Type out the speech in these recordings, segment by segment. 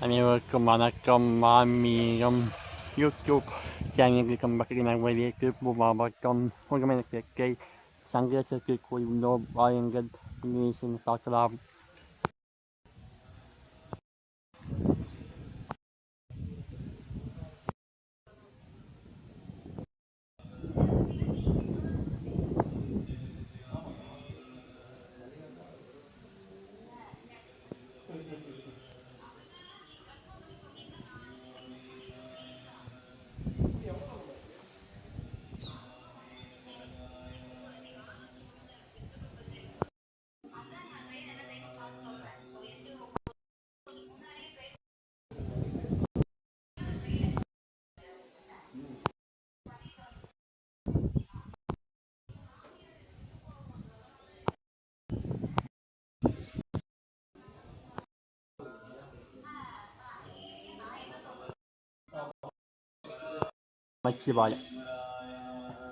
அனைவருக்கும் வணக்கம் மாமியம் யூடியூப் சேனலுக்கு மக்களின் வழியே மாவட்டம் முகமது சங்கேசத்துக்கு கோயில் வாயுங்கள் இங்கிலீஷில் பார்க்கலாம் மச்சிவாயம்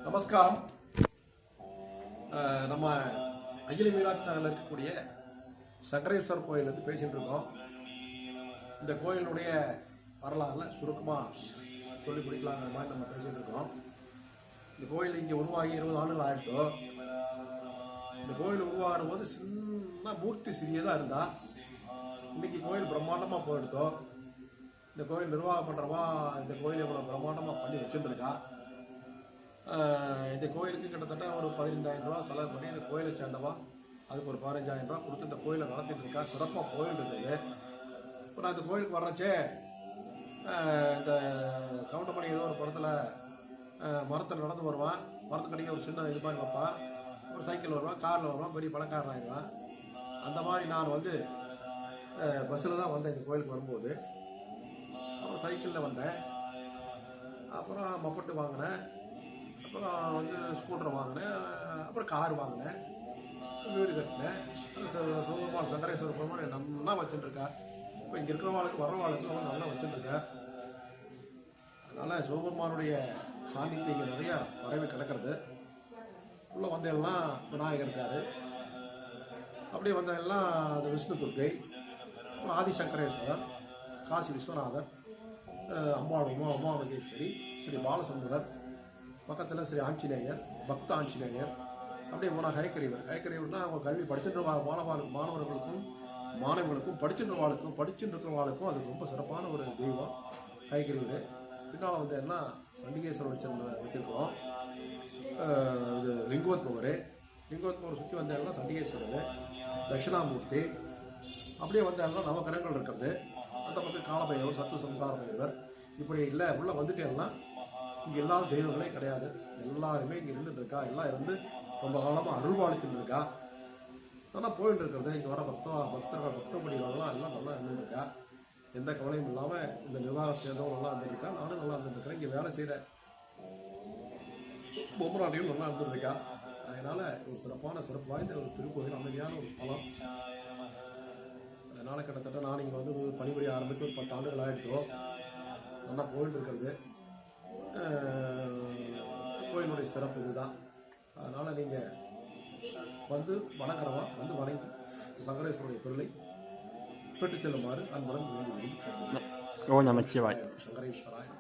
நமஸ்காரம் நம்ம அகில மீனாட்சி நகரில் இருக்கக்கூடிய சங்கரேஸ்வரர் கோயிலேருந்து பேசிகிட்டு இருக்கோம் இந்த கோயிலுடைய வரலாறுல சுருக்கமாக சொல்லி பிடிக்கலாங்கிற மாதிரி நம்ம பேசிகிட்டு இருக்கோம் இந்த கோயில் இங்கே உருவாகி இருபது ஆண்டுகள் ஆயிடுத்தோ இந்த கோயில் உருவாகிற போது சின்ன மூர்த்தி சிறியதாக இருந்தால் இன்னைக்கு கோயில் பிரம்மாண்டமாக போயிடுத்தோம் இந்த கோயில் நிர்வாகம் பண்ணுறவா இந்த கோயில் இவ்வளோ பிரம்மாண்டமாக பண்ணி வச்சுருந்துருக்கான் இந்த கோயிலுக்கு கிட்டத்தட்ட ஒரு பதினைந்தாயிரம் ரூபா செலவு பண்ணி இந்த கோயிலை சேர்ந்தவா அதுக்கு ஒரு பதினஞ்சாயிரம் ரூபா கொடுத்து இந்த கோயிலை நடத்திட்டு இருக்கா. சிறப்பாக கோயில் இருக்குது. இப்போ நான் இந்த கோயிலுக்கு வர்றச்சே இந்த கவுண்டமணி ஏதோ ஒரு படத்தில் மரத்தில் நடந்து வருவான். மரத்துக்கடியே ஒரு சின்ன இது மாதிரி வைப்பான். ஒரு சைக்கிள் வருவான் காரில் வருவான் பெரிய பணக்காரன் ஆயிடுவான். அந்த மாதிரி நான் வந்து பஸ்ஸில் தான் வந்தேன் இந்த கோயிலுக்கு வரும்போது. அப்புறம் சைக்கிளில் வந்தேன். அப்புறம் மப்பட்டு வாங்கினேன். அப்புறம் வந்து ஸ்கூட்டர் வாங்கினேன். அப்புறம் கார் வாங்கினேன். வீடு கட்டினேன். சிவபெருமான் சங்கரேஸ்வர பெருமான் நல்லா வச்சுட்டுருக்கா இப்போ இங்கே இருக்கிறவாளுக்கு வர்றவாளுக்கு அவன் நல்லா வச்சுட்டுருக்கா அதனால் சிவபெருமானுடைய சாநித்தியம் இங்கே நிறையா பறவை கிடக்கிறது. உள்ளே வந்தெல்லாம் விநாயகர் இருக்கார். அப்படியே வந்தெல்லாம் அது விஷ்ணு துர்க்கை. அப்புறம் ஆதிசங்கரேஸ்வரர் காசி விஸ்வநாதர். அம்பாள் உமா உமாமகேஸ்வரி ஸ்ரீ பாலசுந்தரர் பக்கத்தில் ஸ்ரீ ஆஞ்சநேயர் பக்த ஆஞ்சநேயர். அப்படியே போனால் ஹயக்கரிவர் ஹயக்கரிவர்னா அவங்க கல்வி படிச்சுட்டு வா- மாணவர்களுக்கும் மாணவர்களுக்கும் படிச்சுட்டு வாழ்க்கும் அது ரொம்ப சிறப்பான ஒரு தெய்வம் ஹயக்கரிவர் பின்னால் வந்து என்ன? சண்டிகேஸ்வரர் வச்சிருந்த வச்சுருக்கிறோம். இது லிங்கோத்பவர் லிங்கோத்பவர் சுற்றி வந்த சண்டிகேஸ்வரர் தட்சிணாமூர்த்தி. அப்படியே வந்த எல்லாம் நவகிரகங்கள் இருக்கிறது அந்த பக்கம் காலபைரவர் சத்து சம்கார பைரவர் இப்படி இல்லை உள்ளே வந்துட்டேன்னா இங்கே எல்லா தெய்வங்களே கிடையாது. எல்லாருமே இங்கே இருந்துட்டு இருக்கா? எல்லாம் இருந்து ரொம்ப காலமாக அருள்வாளித்துட்டு இருக்கா? நல்லா போயிட்டு இருக்கிறது. இங்கே வர பக்த பக்தர்கள் பக்தபடிகளெல்லாம் எல்லாம் நல்லா இருந்துருக்கா எந்த கவலையும் இல்லாமல் இந்த நிர்வாக சேதம் நல்லா இருந்துருக்கா நானும் நல்லா இருந்துருக்கிறேன் இங்கே வேலை செய்கிற பொம்மராட்டியும் நல்லா இருந்துருக்கா அதனால் ஒரு சிறப்பான சிறப்பு வாய்ந்த ஒரு திருக்கோயில் அமைதியான ஒரு ஸ்தலம். அதனால் கிட்டத்தட்ட நான் இங்கே வந்து ஒரு பணிபுரிய ஆரம்பித்து ஒரு பத்து ஆண்டுகள் ஆயிடுச்சோ. நல்லா போயிட்டு இருக்கிறது. கோயிலுடைய சிறப்பு இதுதான். அதனால் நீங்கள் வந்து வணங்குறவா வந்து வணங்கி சங்கரேஸ்வருடைய பொருளை பெற்றுச் செல்லுமாறு அன்புடன் வேண்டி ஓ நமச்சிவாய். சங்கரேஸ்வராய்